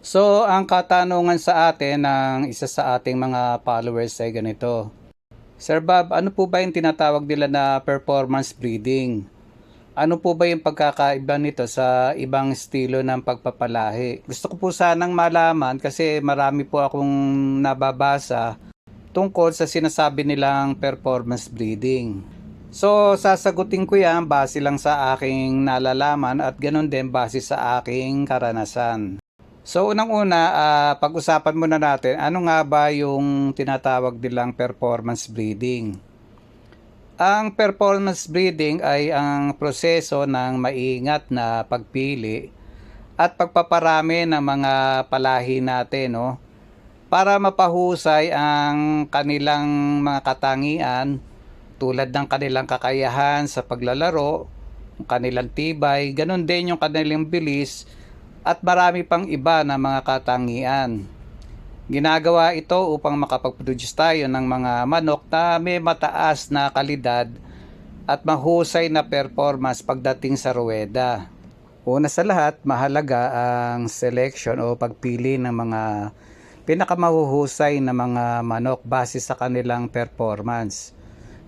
So, ang katanungan sa atin ng isa sa ating mga followers ay ganito. Sir Bob, ano po ba yung tinatawag nila na performance breeding? Ano po ba yung pagkakaiba nito sa ibang estilo ng pagpapalahi? Gusto ko po sanang malaman kasi marami po akong nababasa tungkol sa sinasabi nilang performance breeding. So, sasagutin ko yan base lang sa aking nalalaman at ganun din base sa aking karanasan. So unang-una, ah, pag-usapan muna natin, ano nga ba yung tinatawag nilang performance breeding? Ang performance breeding ay ang proseso ng maingat na pagpili at pagpaparami ng mga palahi natin, no? Para mapahusay ang kanilang mga katangian tulad ng kanilang kakayahan sa paglalaro, ang kanilang tibay, ganun din yung kanilang bilis at marami pang iba na mga katangian. Ginagawa ito upang makapag-produce tayo ng mga manok na may mataas na kalidad at mahusay na performance pagdating sa ruweda. Una sa lahat, mahalaga ang selection o pagpili ng mga pinakamahuhusay na mga manok base sa kanilang performance.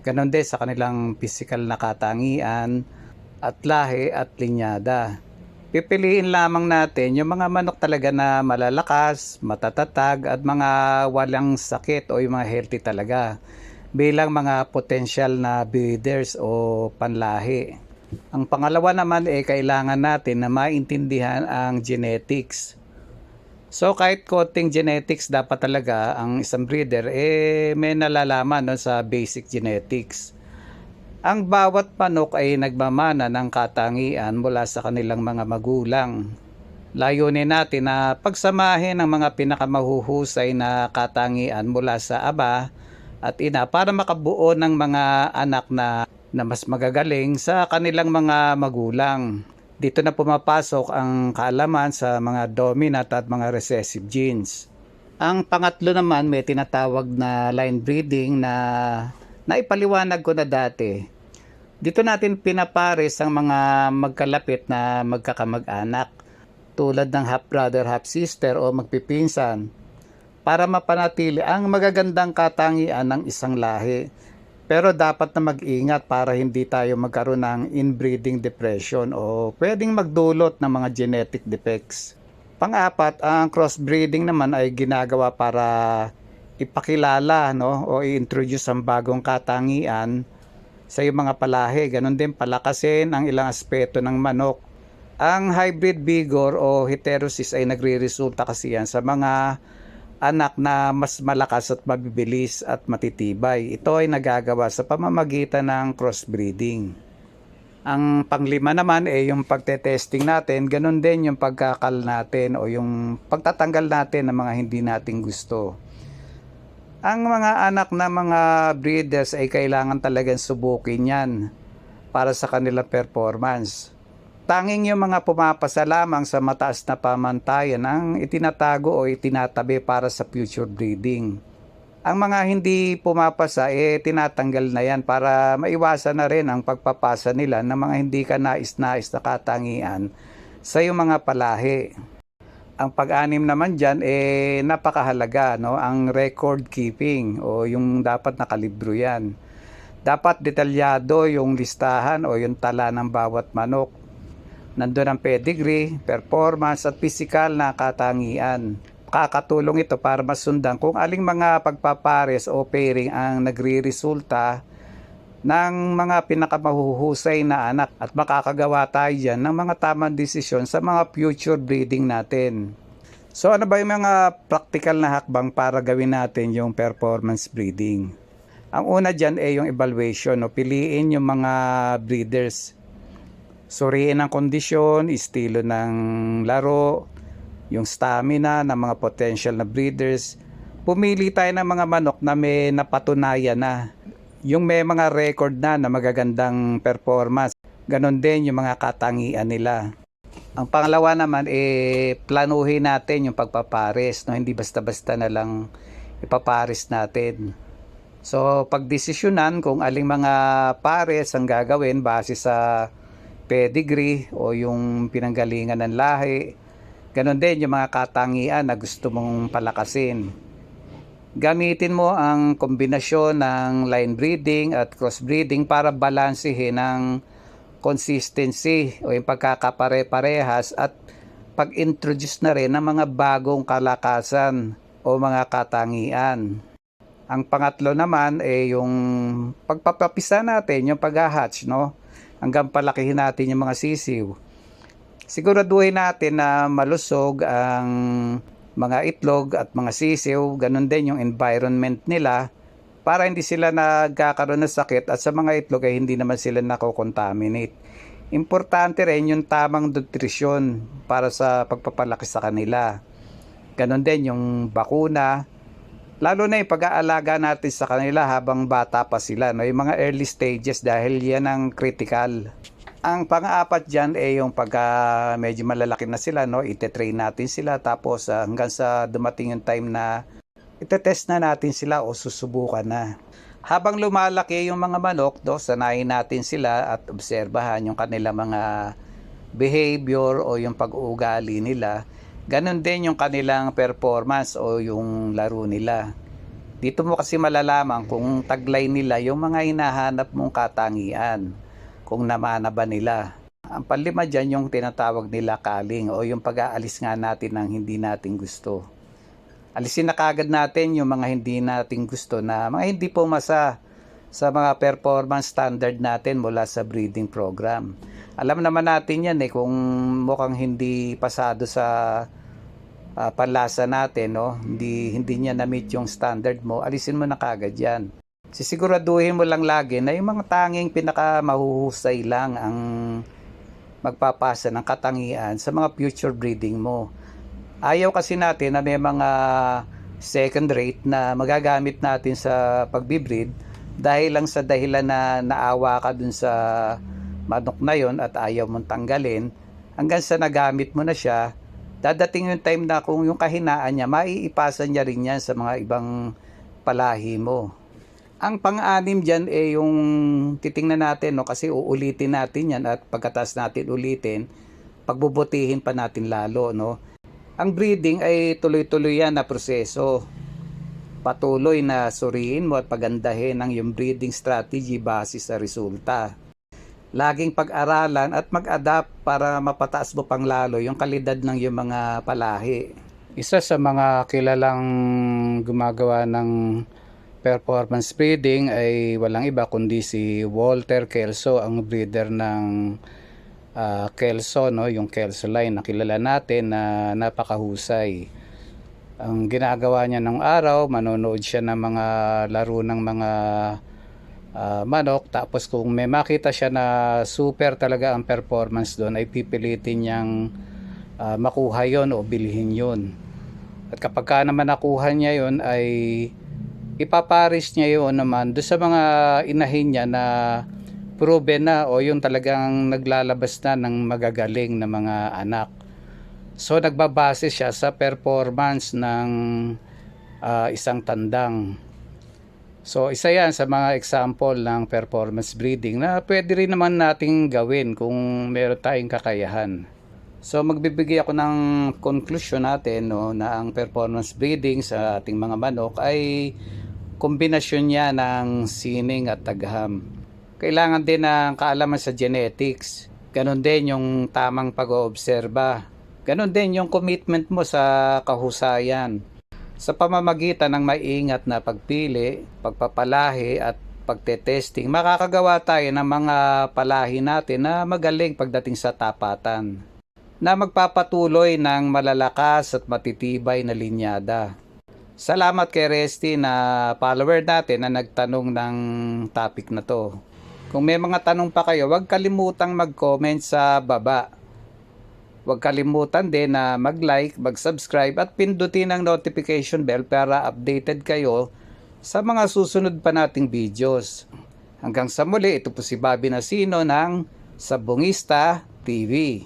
Ganon din sa kanilang physical na katangian at lahi at linyada pipiliin lamang natin yung mga manok talaga na malalakas, matatatag at mga walang sakit o yung mga healthy talaga bilang mga potential na breeders o panlahi. Ang pangalawa naman ay eh, kailangan natin na maintindihan ang genetics. So kahit konting genetics dapat talaga ang isang breeder eh may nalalaman no, sa basic genetics. Ang bawat manok ay nagmamana ng katangian mula sa kanilang mga magulang. Layunin natin na pagsamahin ang mga pinakamahuhusay na katangian mula sa aba at ina para makabuo ng mga anak na, na mas magagaling sa kanilang mga magulang. Dito na pumapasok ang kaalaman sa mga dominant at mga recessive genes. Ang pangatlo naman may tinatawag na line breeding na naipaliwanag ko na dati dito natin pinapares ang mga magkalapit na magkakamag-anak tulad ng half brother, half sister o magpipinsan para mapanatili ang magagandang katangian ng isang lahi. Pero dapat na mag-ingat para hindi tayo magkaroon ng inbreeding depression o pwedeng magdulot ng mga genetic defects. Pang-apat, ang crossbreeding naman ay ginagawa para ipakilala no, o i-introduce ang bagong katangian sa iyong mga palahe. Ganon din palakasin ang ilang aspeto ng manok. Ang hybrid vigor o heterosis ay nagre-resulta kasi yan sa mga anak na mas malakas at mabibilis at matitibay. Ito ay nagagawa sa pamamagitan ng crossbreeding. Ang panglima naman ay yung pagte-testing natin, ganun din yung pagkakal natin o yung pagtatanggal natin ng mga hindi nating gusto. Ang mga anak na mga breeders ay kailangan talagang subukin yan para sa kanilang performance. Tanging yung mga pumapasa lamang sa mataas na pamantayan ang itinatago o itinatabi para sa future breeding. Ang mga hindi pumapasa eh tinatanggal na yan para maiwasan na rin ang pagpapasa nila ng mga hindi ka nais-nais na katangian sa iyong mga palahi ang pag-anim naman dyan, eh, napakahalaga, no? Ang record keeping o yung dapat nakalibro yan. Dapat detalyado yung listahan o yung tala ng bawat manok. Nandun ang pedigree, performance at physical na katangian. Kakatulong ito para masundan kung aling mga pagpapares o pairing ang nagre-resulta ng mga pinakamahuhusay na anak at makakagawa tayo dyan ng mga tamang desisyon sa mga future breeding natin. So ano ba yung mga practical na hakbang para gawin natin yung performance breeding? Ang una dyan ay yung evaluation. No? Piliin yung mga breeders. Suriin ang kondisyon, estilo ng laro, yung stamina ng mga potential na breeders. Pumili tayo ng mga manok na may napatunayan na yung may mga record na na magagandang performance. Ganon din yung mga katangian nila. Ang pangalawa naman, eh, planuhin natin yung pagpapares. No? Hindi basta-basta na lang ipapares natin. So, pagdesisyonan kung aling mga pares ang gagawin base sa pedigree o yung pinanggalingan ng lahi, Ganon din yung mga katangian na gusto mong palakasin. Gamitin mo ang kombinasyon ng line breeding at crossbreeding para balansehin ang consistency o yung pagkakapare-parehas at pag-introduce na rin ng mga bagong kalakasan o mga katangian. Ang pangatlo naman ay yung pagpapapisa natin, yung pag-hatch, no? Hanggang palakihin natin yung mga sisiw. Siguraduhin natin na malusog ang mga itlog at mga sisiw, ganun din yung environment nila para hindi sila nagkakaroon ng sakit at sa mga itlog ay hindi naman sila nako-contaminate. Importante rin yung tamang nutrisyon para sa pagpapalaki sa kanila. Ganon din yung bakuna, lalo na yung pag-aalaga natin sa kanila habang bata pa sila, no? yung mga early stages dahil yan ang critical. Ang pang-apat dyan ay yung pagka medyo malalaki na sila, no? ite-train natin sila tapos ah, hanggang sa dumating yung time na itetest na natin sila o susubukan na. Habang lumalaki yung mga manok, do, sanayin natin sila at obserbahan yung kanilang mga behavior o yung pag-uugali nila. Ganon din yung kanilang performance o yung laro nila. Dito mo kasi malalaman kung taglay nila yung mga hinahanap mong katangian kung namana ba nila. Ang panlima dyan yung tinatawag nila kaling o yung pag-aalis nga natin ng hindi natin gusto. Alisin na kagad natin yung mga hindi natin gusto na mga hindi pumasa sa mga performance standard natin mula sa breeding program. Alam naman natin yan eh kung mukhang hindi pasado sa ah, panlasa natin, no? Hindi hindi niya na-meet yung standard mo, alisin mo na kagad 'yan. Sisiguraduhin mo lang lagi na yung mga tanging pinaka mahuhusay lang ang magpapasa ng katangian sa mga future breeding mo. Ayaw kasi natin na may mga second rate na magagamit natin sa pagbibreed dahil lang sa dahilan na naawa ka dun sa manok na yon at ayaw mong tanggalin hanggang sa nagamit mo na siya dadating yung time na kung yung kahinaan niya maiipasa niya rin yan sa mga ibang palahi mo ang pang-anim dyan eh yung titingnan natin no kasi uulitin natin yan at pagkatas natin ulitin pagbubutihin pa natin lalo no? Ang breeding ay tuloy-tuloy yan na proseso. Patuloy na suriin mo at pagandahin ang iyong breeding strategy base sa resulta. Laging pag-aralan at mag-adapt para mapataas mo pang lalo yung kalidad ng iyong mga palahi. Isa sa mga kilalang gumagawa ng performance breeding ay walang iba kundi si Walter Kelso, ang breeder ng ah, Kelso, no? yung Kelso line na kilala natin na napakahusay. Ang ginagawa niya ng araw, manonood siya ng mga laro ng mga ah, manok tapos kung may makita siya na super talaga ang performance doon ay pipilitin niyang ah, makuha yon o bilhin yon at kapag ka naman nakuha niya yon ay ipaparis niya yon naman doon sa mga inahin niya na proven na o yung talagang naglalabas na ng magagaling na mga anak so nagbabase siya sa performance ng ah, isang tandang So isa yan sa mga example ng performance breeding na pwede rin naman nating gawin kung meron tayong kakayahan. So magbibigay ako ng conclusion natin no, na ang performance breeding sa ating mga manok ay kombinasyon niya ng sining at tagham. Kailangan din ng kaalaman sa genetics. Ganon din yung tamang pag-oobserba. Ganon din yung commitment mo sa kahusayan sa pamamagitan ng maingat na pagpili, pagpapalahi at pagtetesting, makakagawa tayo ng mga palahi natin na magaling pagdating sa tapatan na magpapatuloy ng malalakas at matitibay na linyada. Salamat kay Resty na follower natin na nagtanong ng topic na to. Kung may mga tanong pa kayo, huwag kalimutang mag-comment sa baba. Huwag kalimutan din na mag-like, mag-subscribe at pindutin ang notification bell para updated kayo sa mga susunod pa nating videos. Hanggang sa muli, ito po si Bobby Nasino ng Sabongista TV.